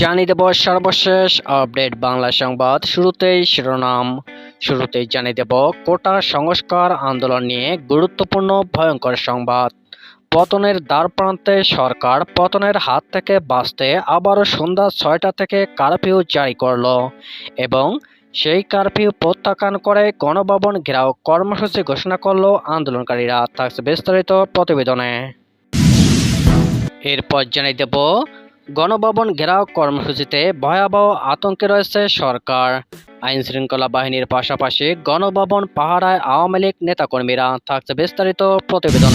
জানিয়ে দেব সর্বশেষ আপডেট বাংলা সংবাদ। শুরুতেই শিরোনাম। শুরুতেই জানিয়ে দেব, কোটা সংস্কার আন্দোলন নিয়ে গুরুত্বপূর্ণ ভয়ঙ্কর সংবাদ। পতনের দ্বার প্রান্তে সরকার পতনের হাত থেকে বাঁচতে আবারও সন্ধ্যা ছয়টা থেকে কারফিউ জারি করল এবং সেই কারফিউ প্রত্যাখ্যান করে গণভবন ঘেরাও কর্মসূচি ঘোষণা করল আন্দোলনকারীরা। থাকছে বিস্তারিত প্রতিবেদনে। এরপর জানিয়ে দেব গণভবন ঘেরাও কর্মসূচিতে ভয়াবহ আতঙ্কে রয়েছে সরকার। আইন শৃঙ্খলা বাহিনীর পাশাপাশি গণভবন পাহারায় আওয়ামী লীগ নেতাকর্মীরা থাকছে বিস্তারিত প্রতিবেদন।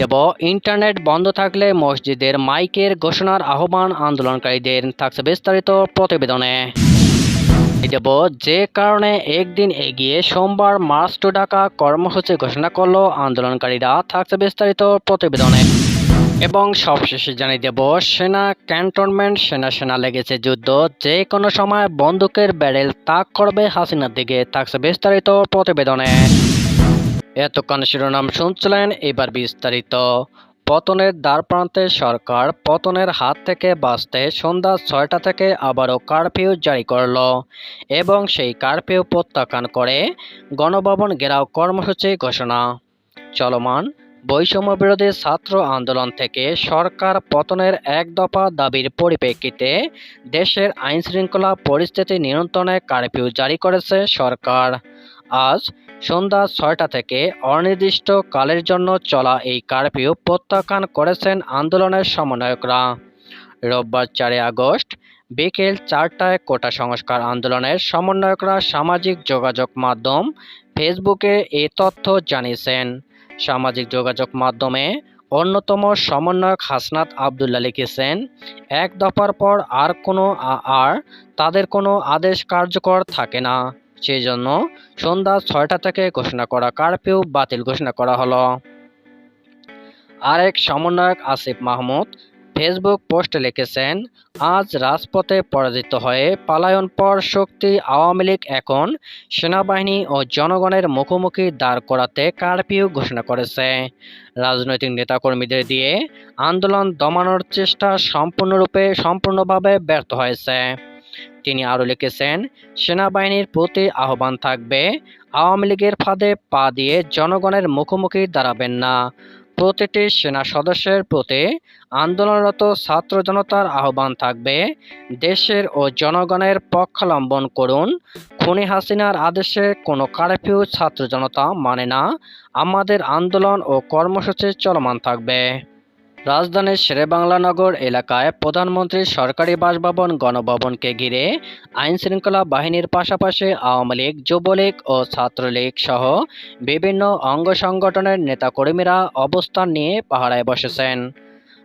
দেব ইন্টারনেট বন্ধ থাকলে মসজিদের মাইকের ঘোষণার আহ্বান আন্দোলনকারীদের থাকছে বিস্তারিত প্রতিবেদনে। দেব যে কারণে একদিন এগিয়ে সোমবার মার্চ টু ঢাকা কর্মসূচি ঘোষণা করল আন্দোলনকারীরা, থাকছে বিস্তারিত প্রতিবেদনে। এবং সবশেষে জানিয়ে দেব, সেনা ক্যান্টনমেন্ট, সেনা সেনা লেগেছে যুদ্ধ। যে কোনো সময় বন্দুকের ব্যারেল তাক করবে হাসিনার দিকে, থাকছে বিস্তারিত প্রতিবেদনে। এতক্ষণ শিরোনাম শুনছিলেন এবার বিস্তারিত। পতনের দ্বার প্রান্তে সরকার পতনের হাত থেকে বাঁচতে সন্ধ্যা ছয়টা থেকে আবারও কারফিউ জারি করল এবং সেই কারফিউ প্রত্যাখ্যান করে গণভবন ঘেরাও কর্মসূচি ঘোষণা। চলমান বৈষম্য বিরোধী ছাত্র আন্দোলন থেকে সরকার পতনের এক দফা দাবির পরিপ্রেক্ষিতে দেশের আইনশৃঙ্খলা পরিস্থিতি নিয়ন্ত্রণে কারফিউ জারি করেছে সরকার। আজ সন্ধ্যা ছয়টা থেকে অনির্দিষ্ট কালের জন্য চলা এই কারফিউ প্রত্যাখ্যান করেছেন আন্দোলনের সমন্বয়করা। রোববার চারে আগস্ট বিকেল চারটায় কোটা সংস্কার আন্দোলনের সমন্বয়করা সামাজিক যোগাযোগ মাধ্যম ফেসবুকে এই তথ্য জানিয়েছেন। সামাজিক যোগাযোগ মাধ্যমে অন্যতম সমন্বয়ক হাসনাত আবদুল্লাহ লিখেছেন, এক দফার পর আর কোনো আর তাদের কোনো আদেশ কার্যকর থাকে না। সেই জন্য সন্ধ্যা ছয়টা থেকে ঘোষণা করা কারফিউ বাতিল ঘোষণা করা হলো। আরেক সমন্বয়ক আসিফ মাহমুদ ফেসবুক পোস্টে লিখেছেন, আজ রাজপথে পরাজিত হয়ে পালায়ন পর শক্তি আওয়ামী লীগ এখন সেনাবাহিনী ও জনগণের মুখোমুখি দাঁড় করাতে কারফিউ ঘোষণা করেছে। রাজনৈতিক নেতাকর্মীদের দিয়ে আন্দোলন দমানোর চেষ্টা সম্পূর্ণরূপে সম্পূর্ণভাবে ব্যর্থ হয়েছে। তিনি আরও লিখেছেন, সেনাবাহিনীর প্রতি আহ্বান থাকবে, আওয়ামী লীগের ফাঁদে পা দিয়ে জনগণের মুখোমুখি দাঁড়াবেন না। প্রতিটি সেনা সদস্যের প্রতি আন্দোলনরত ছাত্র জনতার আহ্বান থাকবে। দেশের ও জনগণের পক্ষাবলম্বন করুন। খুনি হাসিনার আদেশে কোনো কারফিউ ছাত্র জনতা মানে না। আমাদের আন্দোলন ও কর্মসূচি চলমান থাকবে। রাজধানীর শেরেবাংলানগর এলাকায় প্রধানমন্ত্রীর সরকারি বাসভবন, গণভবনকে ঘিরে আইন শৃঙ্খলা বাহিনীর পাশাপাশি আওয়ামী লীগ, যুবলীগ ও ছাত্রলীগ সহ বিভিন্ন অঙ্গ সংগঠনের নেতাকর্মীরা অবস্থান নিয়ে পাহারায় বসেছেন।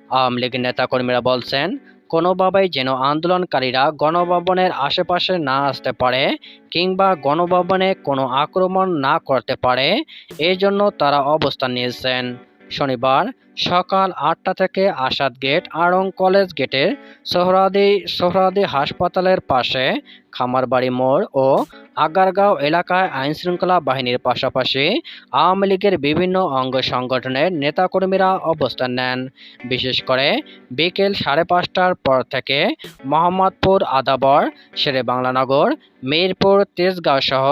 আওয়ামী লীগের নেতাকর্মীরা বলছেন, কোনোভাবেই যেন আন্দোলনকারীরা গণভবনের আশেপাশে না আসতে পারে কিংবা গণভবনে কোনো আক্রমণ না করতে পারে এই জন্য তারা অবস্থান নিয়েছেন। শনিবার সকাল আটটা থেকে আসাদ গেট, আড়ং কলেজ গেটের সোহরাদি সোহরাদি হাসপাতালের পাশে খামারবাড়ি মোড় ও আগারগাঁও এলাকায় আইনশৃঙ্খলা বাহিনীর পাশাপাশি আওয়ামী লীগের বিভিন্ন অঙ্গ সংগঠনের নেতাকর্মীরা অবস্থান নেন। বিশেষ করে বিকেল সাড়ে পাঁচটার পর থেকে মোহাম্মদপুর, আদাবর, শেরেবাংলানগর, মিরপুর তেজগাঁও সহ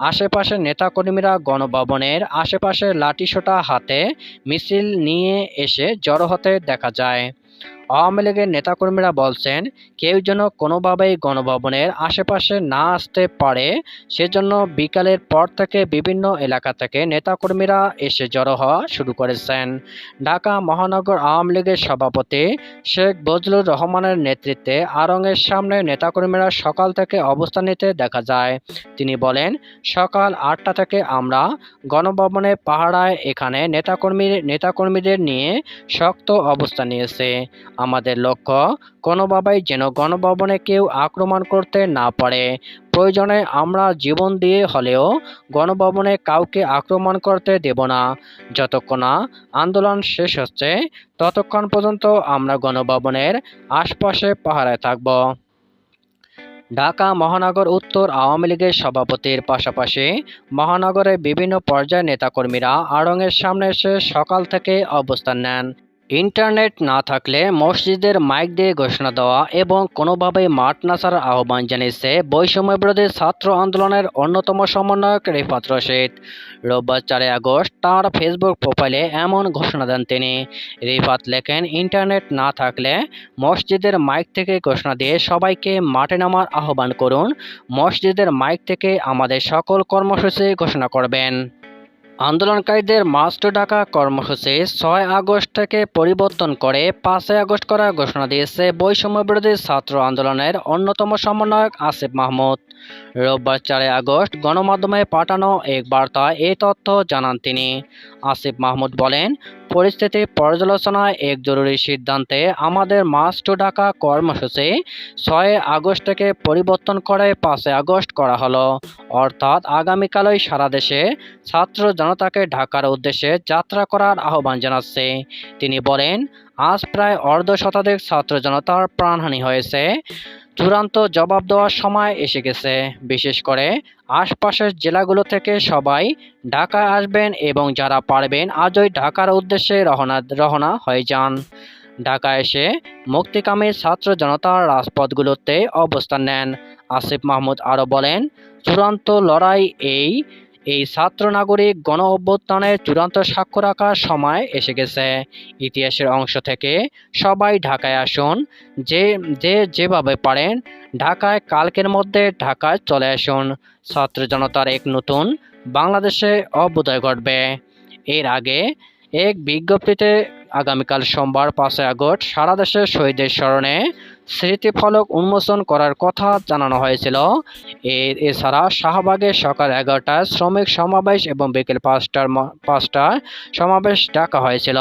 আশেপাশের নেতাকর্মীরা গণভবনের আশেপাশে লাঠিসোটা হাতে মিছিল নিয়ে এসে জড়ো হতে দেখা যায়। আওয়ামী লীগের নেতাকর্মীরা বলছেন, কেউ যেন কোনোভাবেই গণভবনের আশেপাশে না আসতে পারে, সেজন্য বিকালের পর থেকে বিভিন্ন এলাকা থেকে নেতাকর্মীরা এসে জড়ো হওয়া শুরু করেছেন। ঢাকা মহানগর আওয়ামী লীগের সভাপতি শেখ বজলুর রহমানের নেতৃত্বে আড়ংয়ের সামনে নেতাকর্মীরা সকাল থেকে অবস্থান নিতে দেখা যায়। তিনি বলেন, সকাল আটটা থেকে আমরা গণভবনে পাহাড়ায় এখানে নেতাকর্মী নেতাকর্মীদের নিয়ে শক্ত অবস্থান নিয়েছে। আমাদের লক্ষ্য কোনোভাবেই যেন গণভবনে কেউ আক্রমণ করতে না পারে। প্রয়োজনে আমরা জীবন দিয়ে হলেও গণভবনে কাউকে আক্রমণ করতে দেব না। যতক্ষণ না আন্দোলন শেষ হচ্ছে, ততক্ষণ পর্যন্ত আমরা গণভবনের আশপাশে পাহারায় থাকব। ঢাকা মহানগর উত্তর আওয়ামী লীগের সভাপতির পাশাপাশি মহানগরের বিভিন্ন পর্যায়ের নেতাকর্মীরা আড়ংয়ের সামনে এসে সকাল থেকে অবস্থান নেন। ইন্টারনেট না থাকলে মসজিদের মাইক দিয়ে ঘোষণা দেওয়া এবং কোনোভাবেই মাঠ না ছাড়ার আহ্বান জানিয়েছে বৈষম্যবিরোধী ছাত্র আন্দোলনের অন্যতম সমন্বয়ক রিফাত রশিদ। রোববার চারই আগস্ট তাঁর ফেসবুক প্রোফাইলে এমন ঘোষণা দেন তিনি। রিফাত লেখেন, ইন্টারনেট না থাকলে মসজিদের মাইক থেকে ঘোষণা দিয়ে সবাইকে মাঠে নামার আহ্বান করুন। মসজিদের মাইক থেকে আমাদের সকল কর্মসূচি ঘোষণা করবেন। আন্দোলনকারীদের মাস্ট ডাকা কর্মসূচি ছয় আগস্ট থেকে পরিবর্তন করে পাঁচই আগস্ট করার ঘোষণা দিয়েছে বৈষম্য বিরোধী ছাত্র আন্দোলনের অন্যতম সমন্বয়ক আসিফ মাহমুদ। রোববার চারই আগস্ট গণমাধ্যমে পাঠানো এক বার্তায় এই তথ্য জানান তিনি। আসিফ মাহমুদ বলেন, পরিস্থিতি পর্যালোচনায় এক জরুরি সিদ্ধান্তে আমাদের মাস টু ঢাকা কর্মসূচি ছয় আগস্ট থেকে পরিবর্তন করে পাঁচে আগস্ট করা হলো। অর্থাৎ আগামীকালই সারা দেশে ছাত্র জনতাকে ঢাকার উদ্দেশ্যে যাত্রা করার আহ্বান জানাচ্ছে। তিনি বলেন, আজ প্রায় অর্ধ শতাধিক ছাত্র জনতার প্রাণহানি হয়েছে। চূড়ান্ত জবাব দেওয়ার সময় এসে গেছে। বিশেষ করে আশপাশের জেলাগুলো থেকে সবাই ঢাকায় আসবেন এবং যারা পারবেন আজই ঢাকার উদ্দেশ্যে রওনা রওনা হয়ে যান। ঢাকা এসে মুক্তিকামী ছাত্র জনতার রাজপথগুলোতে অবস্থান নেন। আসিফ মাহমুদ আরও বলেন, চূড়ান্ত লড়াই এই এই ছাত্র নাগরিক গণ অভ্যুত্থানের চূড়ান্ত সাক্ষ্য রাখার সময় এসে গেছে। ইতিহাসের অংশ থেকে সবাই ঢাকায় আসুন। যে যে যেভাবে পারেন, ঢাকায় কালকের মধ্যে ঢাকায় চলে আসুন। ছাত্র জনতার এক নতুন বাংলাদেশে অভ্যুদয় ঘটবে। এর আগে এক বিজ্ঞপ্তিতে আগামীকাল সোমবার পাঁচই আগস্ট সারা দেশের শহীদের স্মরণে স্মৃতিফলক উন্মোচন করার কথা জানানো হয়েছিল। এর এছাড়া শাহবাগে সকাল এগারোটায় শ্রমিক সমাবেশ এবং বিকেল পাঁচটার পাঁচটায় সমাবেশ ডাকা হয়েছিল।